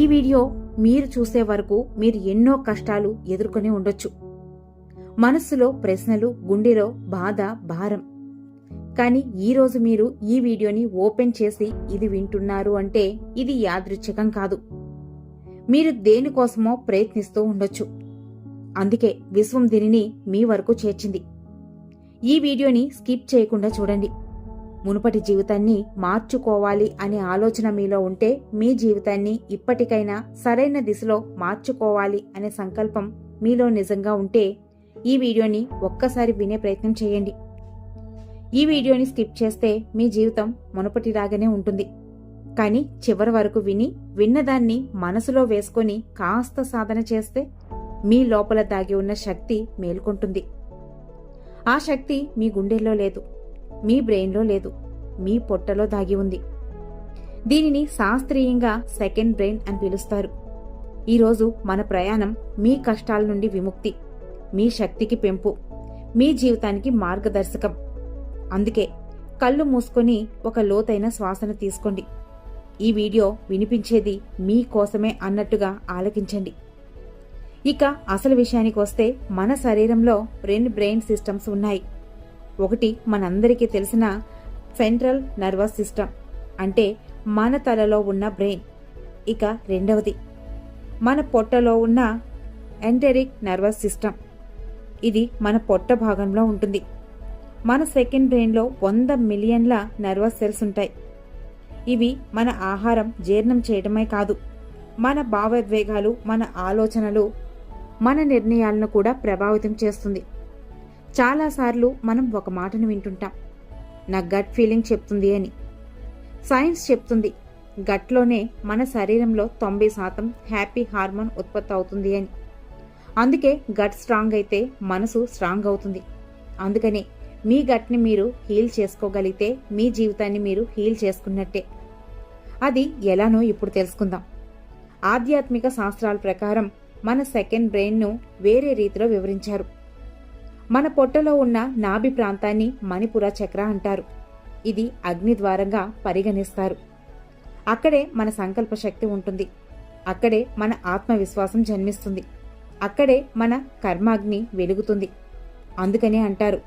ఈ వీడియో మీరు చూసే వరకు మీరు ఎన్నో కష్టాలు ఎదుర్కొని ఉండొచ్చు. మనస్సులో ప్రశ్నలు గుండెలో బాధ భారం. కానీ ఈరోజు మీరు ఈ వీడియోని ఓపెన్ చేసి ఇది వింటున్నారు అంటే ఇది యాదృచ్ఛికం కాదు. మీరు దేనికోసమో ప్రయత్నిస్తూ ఉండొచ్చు. అందుకే విశ్వం దీనిని మీ వరకు చేర్చింది. ఈ వీడియోని స్కిప్ చేయకుండా చూడండి. మునుపటి జీవితాన్ని మార్చుకోవాలి అనే ఆలోచన మీలో ఉంటే మీ జీవితాన్ని ఇప్పటికైనా సరైన దిశలో మార్చుకోవాలి అనే సంకల్పం మీలో నిజంగా ఉంటే ఈ వీడియోని ఒక్కసారి వినే ప్రయత్నం చేయండి. ఈ వీడియోని స్కిప్ చేస్తే మీ జీవితం మునుపటిలాగానే ఉంటుంది. కానీ చివరి వరకు విని విన్నదాన్ని మనసులో వేసుకొని కాస్త సాధన చేస్తే మీ లోపల దాగి ఉన్న శక్తి మేల్కొంటుంది. ఆ శక్తి మీ గుండెల్లో లేదు మీ బ్రెయిన్లో లేదు. మీ పొట్టలో దాగి ఉంది. దీనిని శాస్త్రీయంగా సెకండ్ బ్రెయిన్ అని పిలుస్తారు. ఈరోజు మన ప్రయాణం మీ కష్టాల నుండి విముక్తి మీ శక్తికి పెంపు మీ జీవితానికి మార్గదర్శకం. అందుకే కళ్ళు మూసుకొని ఒక లోతైన శ్వాసను తీసుకోండి. ఈ వీడియో వినిపించేది మీ కోసమే అన్నట్టుగా ఆలకించండి. ఇక అసలు విషయానికి వస్తే మన శరీరంలో రెండు బ్రెయిన్ సిస్టమ్స్ ఉన్నాయి. ఒకటి మనందరికీ తెలిసిన సెంట్రల్ నర్వస్ సిస్టమ్ అంటే మన తలలో ఉన్న బ్రెయిన్. ఇక రెండవది మన పొట్టలో ఉన్న ఎంటెరిక్ నర్వస్ సిస్టమ్. ఇది మన పొట్ట భాగంలో ఉంటుంది. మన సెకండ్ బ్రెయిన్లో వంద మిలియన్ల నర్వస్ సెల్స్ ఉంటాయి. ఇవి మన ఆహారం జీర్ణం చేయడమే కాదు మన భావోద్వేగాలు మన ఆలోచనలు మన నిర్ణయాలను కూడా ప్రభావితం చేస్తుంది. చాలాసార్లు మనం ఒక మాటను వింటుంటాం. నా గట్ ఫీలింగ్ చెప్తుంది అని. సైన్స్ చెప్తుంది గట్లోనే మన శరీరంలో తొంభై శాతం హ్యాపీ హార్మోన్ ఉత్పత్తి అవుతుంది అని. అందుకే గట్ స్ట్రాంగ్ అయితే మనసు స్ట్రాంగ్ అవుతుంది. అందుకనే మీ గట్ని మీరు హీల్ చేసుకోగలిగితే మీ జీవితాన్ని మీరు హీల్ చేసుకున్నట్టే. అది ఎలానో ఇప్పుడు తెలుసుకుందాం. ఆధ్యాత్మిక శాస్త్రాల ప్రకారం మన సెకండ్ బ్రెయిన్ను వేరే రీతిలో వివరించారు. మన పొట్టలో ఉన్న నాభి ప్రాంతాన్ని మణిపుర చక్ర అంటారు. ఇది అగ్ని ద్వారంగా పరిగణిస్తారు. అక్కడే మన సంకల్ప శక్తి ఉంటుంది. అక్కడే మన ఆత్మవిశ్వాసం జన్మిస్తుంది. అక్కడే మన కర్మాగ్ని వెలుగుతుంది. అందుకనే అంటారు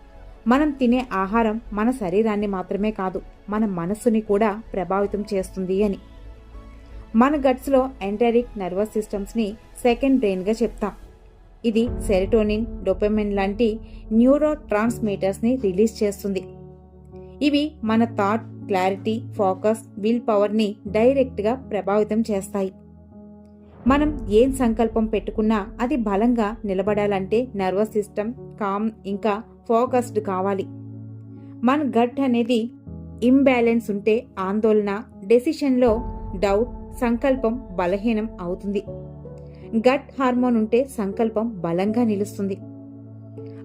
మనం తినే ఆహారం మన శరీరాన్ని మాత్రమే కాదు మన మనస్సుని కూడా ప్రభావితం చేస్తుంది అని. మన గట్స్లో ఎంటరిక్ నర్వస్ సిస్టమ్స్ని సెకండ్ బ్రెయిన్గా చెప్తాం. ఇది సెరటోనిన్ డొపమిన్ లాంటి న్యూరో ట్రాన్స్మీటర్స్ని రిలీజ్ చేస్తుంది. ఇవి మన థాట్ క్లారిటీ ఫోకస్ విల్ పవర్ని డైరెక్ట్గా ప్రభావితం చేస్తాయి. మనం ఏం సంకల్పం పెట్టుకున్నా అది బలంగా నిలబడాలంటే నర్వస్ సిస్టమ్ కామ్ ఇంకా ఫోకస్డ్ కావాలి. మన గట్ అనేది ఇంబ్యాలెన్స్ ఉంటే ఆందోళన డెసిషన్లో డౌట్ సంకల్పం బలహీనం అవుతుంది. గట్ హార్మోన్ ఉంటే సంకల్పం బలంగా నిలుస్తుంది.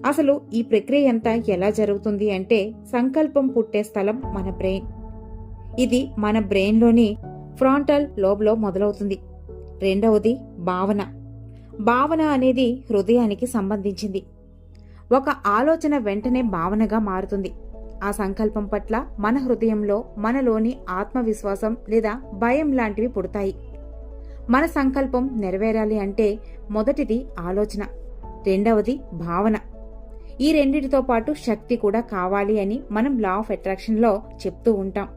అసలు ఈ ప్రక్రియ అంతా ఎలా జరుగుతుంది అంటే సంకల్పం పుట్టే స్థలం మన బ్రెయిన్. ఇది మన బ్రెయిన్లోని ఫ్రాంటల్ లోబ్లో మొదలవుతుంది. రెండవది భావన. భావన అనేది హృదయానికి సంబంధించింది. ఒక ఆలోచన వెంటనే భావనగా మారుతుంది. ఆ సంకల్పం పట్ల మన హృదయంలో మనలోని ఆత్మవిశ్వాసం లేదా భయం లాంటివి పుడతాయి. మన సంకల్పం నెరవేరాలి అంటే మొదటిది ఆలోచన రెండవది భావన. ఈ రెండిటితో పాటు శక్తి కూడా కావాలి అని మనం లా ఆఫ్ అట్రాక్షన్లో చెప్తూ ఉంటాం.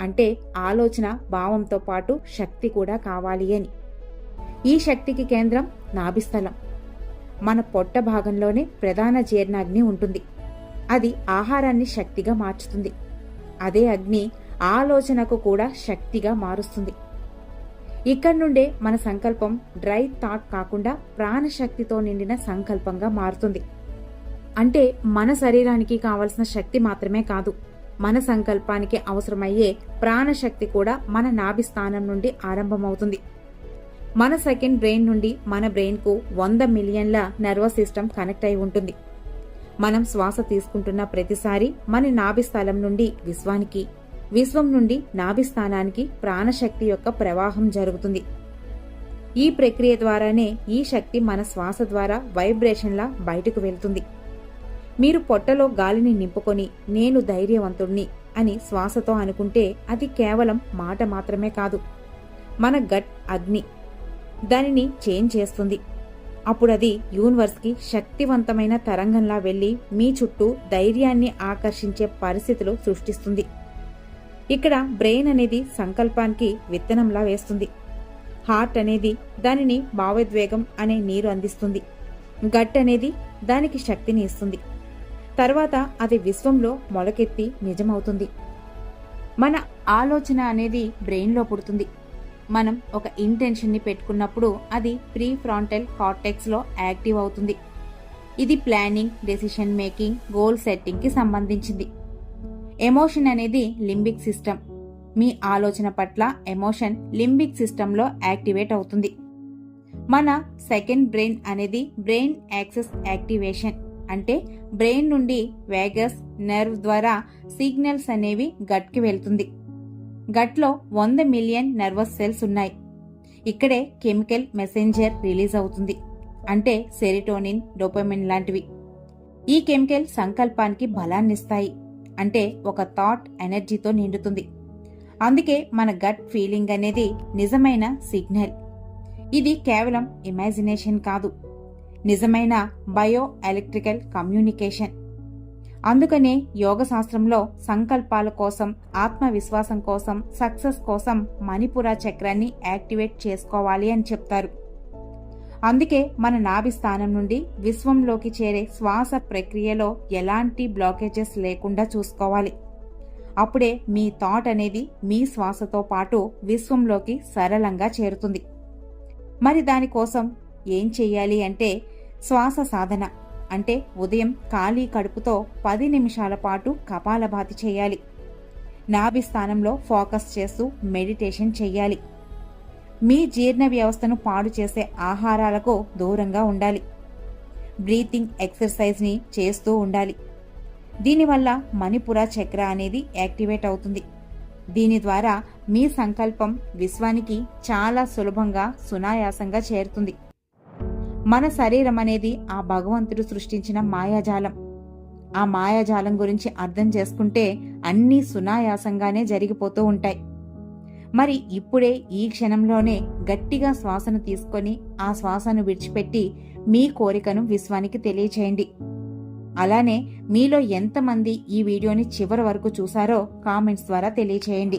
అంటే ఆలోచన భావంతో పాటు శక్తి కూడా కావాలి అని. ఈ శక్తికి కేంద్రం నాభిస్థలం. మన పొట్ట భాగంలోనే ప్రధాన జీర్ణాగ్ని ఉంటుంది. అది ఆహారాన్ని శక్తిగా మార్చుతుంది. అదే అగ్ని ఆలోచనకు కూడా శక్తిగా మారుస్తుంది. ఇక్కడి నుండే మన సంకల్పం డ్రై థాట్ కాకుండా ప్రాణశక్తితో నిండిన సంకల్పంగా మారుతుంది. అంటే మన శరీరానికి కావలసిన శక్తి మాత్రమే కాదు మన సంకల్పానికి అవసరమయ్యే ప్రాణశక్తి కూడా మన నాభి స్థానం నుండి ఆరంభమవుతుంది. మన సెకండ్ బ్రెయిన్ నుండి మన బ్రెయిన్కు వంద మిలియన్ల నర్వస్ సిస్టమ్ కనెక్ట్ అయి ఉంటుంది. మనం శ్వాస తీసుకుంటున్న ప్రతిసారి మన నాభి స్థలం నుండి విశ్వానికి విశ్వం నుండి నాభి స్థానానికి ప్రాణశక్తి యొక్క ప్రవాహం జరుగుతుంది. ఈ ప్రక్రియ ద్వారానే ఈ శక్తి మన శ్వాస ద్వారా వైబ్రేషన్లా బయటకు వెళ్తుంది. మీరు పొట్టలో గాలిని నింపుకొని నేను ధైర్యవంతుణ్ణి అని శ్వాసతో అనుకుంటే అది కేవలం మాట మాత్రమే కాదు. మన గట్ అగ్ని దానిని చేంజ్ చేస్తుంది. అప్పుడు అది యూనివర్స్కి శక్తివంతమైన తరంగంలా వెళ్ళి మీ చుట్టూ ధైర్యాన్ని ఆకర్షించే పరిస్థితులు సృష్టిస్తుంది. ఇక్కడ బ్రెయిన్ అనేది సంకల్పానికి విత్తనంలా వేస్తుంది. హార్ట్ అనేది దానిని భావోద్వేగం అనే నీరు అందిస్తుంది. గట్ అనేది దానికి శక్తిని ఇస్తుంది. తర్వాత అది విశ్వంలో మొలకెత్తి నిజమవుతుంది. మన ఆలోచన అనేది బ్రెయిన్లో పుడుతుంది. మనం ఒక ఇంటెన్షన్ని పెట్టుకున్నప్పుడు అది ప్రీ ఫ్రాంటల్ కార్టెక్స్లో యాక్టివ్ అవుతుంది. ఇది ప్లానింగ్ డెసిషన్ మేకింగ్ గోల్ సెట్టింగ్కి సంబంధించింది. ఎమోషన్ అనేది లింబిక్ సిస్టమ్ మీ ఆలోచన పట్ల ఎమోషన్ లింబిక్ సిస్టంలో యాక్టివేట్ అవుతుంది. మన సెకండ్ బ్రెయిన్ అనేది బ్రెయిన్ యాక్సెస్ యాక్టివేషన్ అంటే బ్రెయిన్ నుండి వేగస్ నర్వ్ ద్వారా సిగ్నల్స్ అనేవి గట్కి వెళ్తుంది. గట్లో వంద మిలియన్ నర్వస్ సెల్స్ ఉన్నాయి. ఇక్కడే కెమికల్ మెసెంజర్ రిలీజ్ అవుతుంది. అంటే సెరిటోనిన్ డోపమిన్ లాంటివి. ఈ కెమికల్ సంకల్పానికి బలాన్నిస్తాయి. అంటే ఒక థాట్ ఎనర్జీతో నిండుతుంది. అందుకే మన గట్ ఫీలింగ్ అనేది నిజమైన సిగ్నల్ ఇది కేవలం ఇమాజినేషన్ కాదు. నిజమైన బయో ఎలక్ట్రికల్ కమ్యూనికేషన్ అందుకనే యోగ శాస్త్రంలో సంకల్పాల కోసం ఆత్మవిశ్వాసం కోసం సక్సెస్ కోసం మణిపుర చక్రాన్ని యాక్టివేట్ చేసుకోవాలి అని చెప్తారు. అందుకే మన నాభి స్థానం నుండి విశ్వంలోకి చేరే శ్వాస ప్రక్రియలో ఎలాంటి బ్లాకేజెస్ లేకుండా చూసుకోవాలి. అప్పుడే మీ థాట్ అనేది మీ శ్వాసతో పాటు విశ్వంలోకి సరళంగా చేరుతుంది. మరి దానికోసం ఏం చెయ్యాలి అంటే శ్వాస సాధన అంటే ఉదయం ఖాళీ కడుపుతో పది నిమిషాల పాటు కపాలభాతి చేయాలి. నాభి స్థానంలో ఫోకస్ చేస్తూ మెడిటేషన్ చెయ్యాలి. మీ జీర్ణ వ్యవస్థను పాడు చేసే ఆహారాలకు దూరంగా ఉండాలి. బ్రీతింగ్ ఎక్సర్సైజ్ని చేస్తూ ఉండాలి. దీనివల్ల మణిపుర చక్ర అనేది యాక్టివేట్ అవుతుంది. దీని ద్వారా మీ సంకల్పం విశ్వానికి చాలా సులభంగా సునాయాసంగా చేరుతుంది. మన శరీరం అనేది ఆ భగవంతుడు సృష్టించిన మాయాజాలం. ఆ మాయాజాలం గురించి అర్థం చేసుకుంటే అన్నీ సునాయాసంగానే జరిగిపోతూ ఉంటాయి. మరి ఇప్పుడే ఈ క్షణంలోనే గట్టిగా శ్వాసను తీసుకొని ఆ శ్వాసను విడిచిపెట్టి మీ కోరికను విశ్వానికి తెలియచేయండి. అలానే మీలో ఎంతమంది ఈ వీడియోని చివరి వరకు చూసారో కామెంట్స్ ద్వారా తెలియచేయండి.